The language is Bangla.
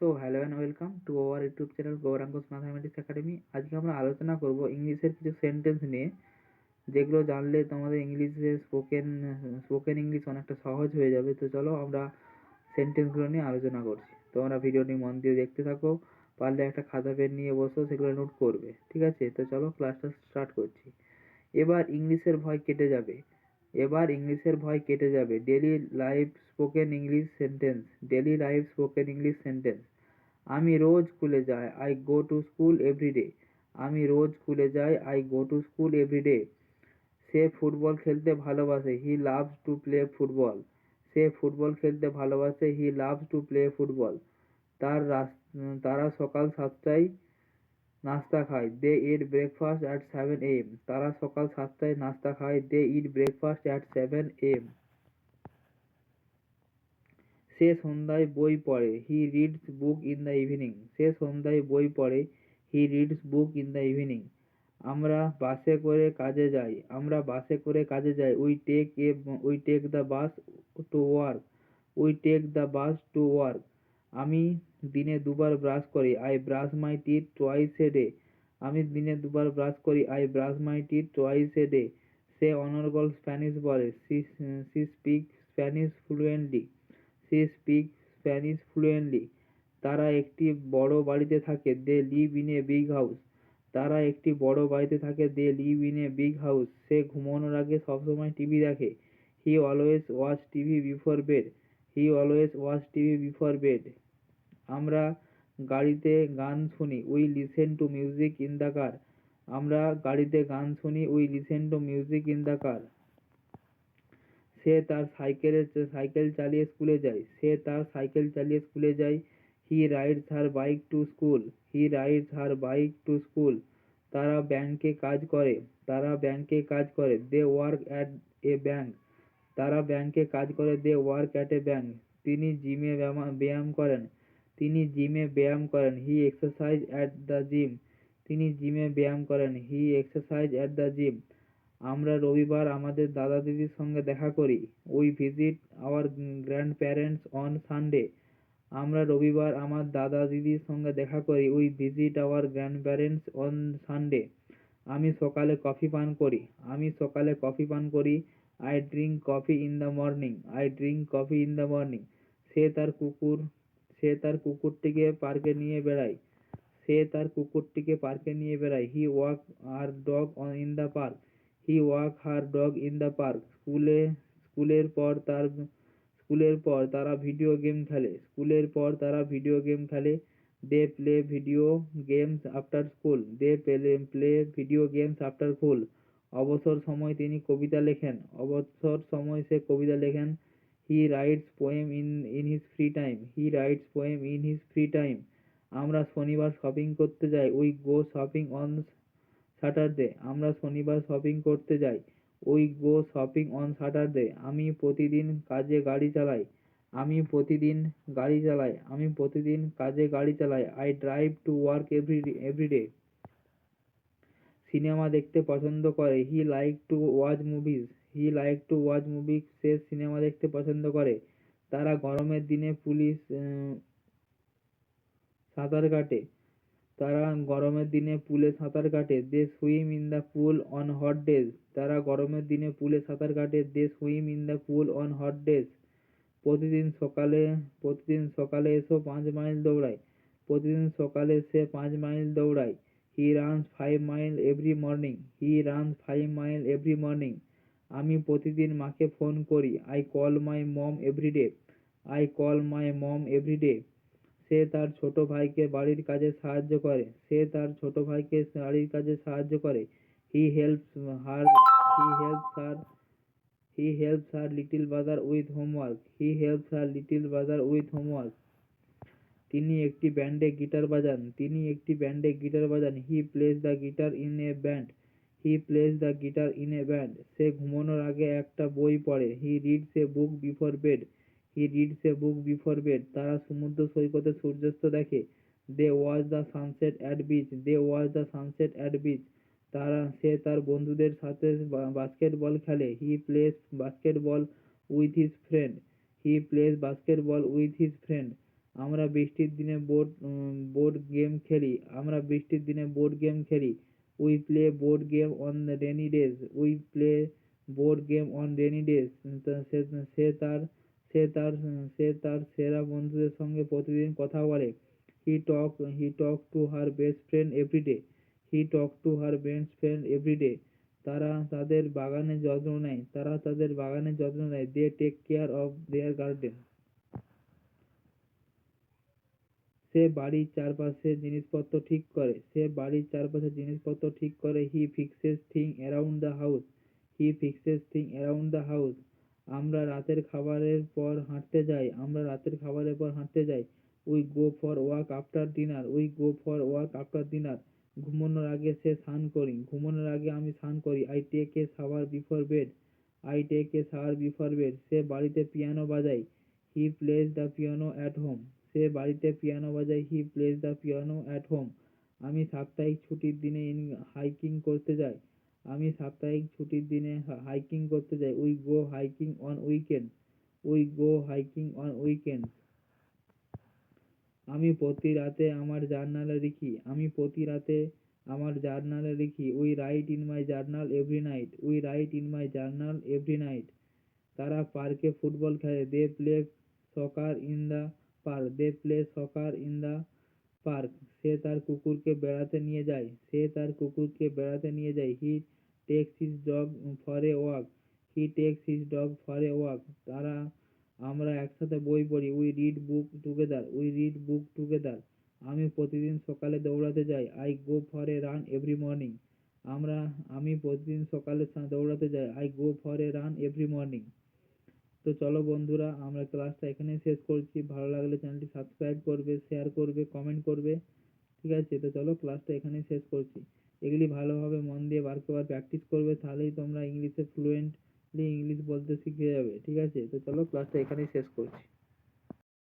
So hello and welcome to our YouTube channel Gauranga's mathematics academy আজকে আমরা আলোচনা করব ইংলিশের কিছু সেন্টেন্স নিয়ে, যেগুলো জানলে তোমাদের ইংলিশে স্পোকেন স্পোকেন ইংলিশ অনেকটা সহজ হয়ে যাবে। তো চলো আমরা সেন্টেন্সগুলো নিয়ে আলোচনা করছি। তোমরা ভিডিওটি মন দিয়ে দেখতে থাকো, পারলে একটা খাতা, পেন নিয়ে বসো, সেগুলো নোট করবে। ঠিক আছে? তো চলো ক্লাসটা স্টার্ট করছি। এবার ইংলিশের ভয় কেটে যাবে। এবার ইংলিশের ভয় কেটে যাবে। Daily live spoken English sentence daily live spoken English sentence আমি রোজ স্কুলে যাই I go to school every day আমি রোজ স্কুলে যাই I go to school every day say football খেলতে ভালোবাসে he loves to play football say football খেলতে ভালোবাসে he loves to play football তার রাস তারা সকাল সাতটায় নাস্তা খায়। They eat breakfast at seven AM তারা সকাল সাতটায় নাস্তা খায়। They eat breakfast at seven am সে সন্ধ্যায় বই পড়ে। He reads book in the evening সে সন্ধ্যায় বই পড়ে। He reads book in the evening আমরা বাসে করে কাজে যাই। আমরা বাসে করে কাজে যাই। We take a we take the bus to work we take the bus to work আমি দিনে দুবার ব্রাশ করি। I brush my teeth twice a day আমি দিনে দুবার ব্রাশ করি। I brush my teeth twice a day সে অনর্গল স্প্যানিশ বলে। She she speak Spanish fluently. She speak Spanish fluently. তারা একটি বড় বাড়িতে থাকে। They live in a big house তারা একটি বড় বাড়িতে থাকে। They live in a big house সে ঘুমানোর আগে সবসময় টিভি দেখে। He always watch TV before bed he always watch TV before bed আমরা গাড়িতে গান শুনি we listen to music in the car আমরা গাড়িতে গান শুনি we listen to music in the car সে তার সাইকেলে, সাইকেল চালিয়ে স্কুলে যায়। সে তার সাইকেল চালিয়ে স্কুলে যায়। He rides her bike to school he rides her bike to school তারা ব্যাংকে কাজ করে। তারা ব্যাংকে কাজ করে। They work at a bank তারা ব্যাংকে কাজ করে they work at a bank তিনি জিমে ব্যায়াম করেন। তিনি জিমে ব্যায়াম করেন। He exercise at the gym তিনি জিমে ব্যায়াম করেন। He exercise at the gym আমরা রবিবার আমাদের দাদা দিদির সঙ্গে দেখা করি। Visit our grandparents on Sunday আমরা রবিবার আমার দাদা দিদির সঙ্গে দেখা করি। Visit our grandparents on Sunday আমি সকালে কফি পান করি। আমি সকালে কফি পান করি। I drink coffee in the morning I drink coffee in the morning সে তার কুকুর, সে তার কুকুরটিকে পার্কে নিয়ে বেড়ায়। সে তার কুকুরটিকে পার্কে নিয়ে বেড়ায়। He walk our dog in the park he walk her dog in the park স্কুলে, স্কুলের পর তার, স্কুলের পর তারা ভিডিও গেম খেলে। স্কুলের পর তারা ভিডিও গেম খেলে। They play video games after school they play play video games after school অবসর সময় তিনি কবিতা লেখেন। অবসর সময় সে কবিতা লেখেন he writes poem in in his free time he writes poem in his free time আমরা শনিবার শপিং করতে যাই we go shopping on Saturday আমরা শনিবার শপিং করতে যাই we go shopping on Saturday আমি প্রতিদিন কাজে গাড়ি চালাই, আমি প্রতিদিন গাড়ি চালাই, আমি প্রতিদিন কাজে গাড়ি চালাই। I drive to work every everyday cinema দেখতে পছন্দ করে। He like to watch movies. He like to watch movie say cinema দেখতে পছন্দ করে। তারা গরমের দিনে পুলিশ সাঁতার কাটে। তারা গরমের দিনে পুলে সাঁতার কাটে। They swim in the pool on hot days. তারা গরমের দিনে পুলে সাঁতার কাটে। They swim in the pool on hot days. প্রতিদিন সকালে প্রতিদিন সকালে এসো পাঁচ মাইল দৌড়ায়। প্রতিদিন সকালে সে পাঁচ মাইল দৌড়ায়। He runs five mile every morning he runs five mile every morning আমি প্রতিদিন মাকে ফোন করি। I call my mom everyday I call my mom everyday সে তার ছোট ভাইকে বাড়ির কাজে সাহায্য করে। সে তার ছোট ভাইকে বাড়ির কাজে সাহায্য করে। He helps her he helps her he helps her little brother with homework he helps her little brother with homework তিনি একটি ব্যান্ডে গিটার বাজান। তিনি একটি ব্যান্ডে গিটার বাজান। He plays the guitar in a band. He plays the guitar in a band. সে ঘুমানোর আগে একটা বই পড়ে। He reads a book before bed. He reads a book before bed. তারা সমুদ্র সৈকতে সূর্যাস্ত দেখে। They watch the sunset at beach. They watch the sunset at beach. তারা, সে তার বন্ধুদের সাথে বাস্কেটবল খেলে। He plays basketball with his friend. He plays basketball with his friend. আমরা বৃষ্টির দিনে বোর্ড বোর্ড গেম খেলি, আমরা বৃষ্টির দিনে বোর্ড গেম খেলি। We play board game on rainy days we play board game on rainy days সে সে তার সে তার সে তার সেরা বন্ধুদের সঙ্গে প্রতিদিন কথা বলে। He talk he talk to her best friend everyday he talk to her best friend everyday তারা তাদের বাগানের যত্ন নেয়, তারা তাদের বাগানের যত্ন নেয়। They take care of their garden সে বাড়ির চারপাশের জিনিসপত্র ঠিক করে, সে বাড়ির চারপাশের জিনিসপত্র ঠিক করে he fixes thing around the house he fixes thing around the house আমরা রাতের খাবারের পর হাঁটতে যাই, আমরা রাতের খাবারের পর হাঁটতে যাই we go for walk after dinner we go for walk after dinner ঘুমানোর আগে সে স্নান করি, ঘুমানোর আগে আমি স্নান করি I take a shower before bed I take a shower before bed সে বাড়িতে পিয়ানো বাজায় he plays the piano at home সে বাড়িতে পিয়ানো বাজায় he plays the piano at home আমি সাপ্তাহিক ছুটির দিনে হাইকিং করতে যাই। আমি সাপ্তাহিক ছুটির দিনে হাইকিং করতে যাই। We go hiking on weekend we go hiking on weekend আমি প্রতি রাতে আমার জার্নালে লিখি, আমি প্রতি রাতে আমার জার্নালে লিখি, we write in my journal every night, we write in my journal every night. তারা পার্কে ফুটবল খেলে, they play soccer in the park, they play soccer in the park. সে তার কুকুরকে বেড়াতে নিয়ে যায়। সে তার কুকুরকে বেড়াতে নিয়ে যায়। He takes his dog for a walk. He takes his dog for a walk. তারা, আমরা একসাথে বই পড়ি। We read book together. We read book together. আমি প্রতিদিন সকালে দৌড়াতে যাই। I go for a run every morning. আমরা, আমি প্রতিদিন সকালে দৌড়াতে যাই। I go for a run every morning. তো চলো বন্ধুরা, আমরা ক্লাসটা এখানেই শেষ করছি। ভালো লাগলে চ্যানেলটি সাবস্ক্রাইব করবে শেয়ার করবে কমেন্ট করবে। ঠিক আছে? তো চলো ক্লাসটা এখানেই শেষ করছি। এগুলি ভালোভাবে মন দিয়ে বার বার প্র্যাকটিস করবে, তাহলেই তোমরা ইংলিশে ফ্লুয়েন্টলি ইংলিশ বলতে শিখে যাবে। ঠিক আছে? তো চলো ক্লাসটা এখানেই শেষ করছি।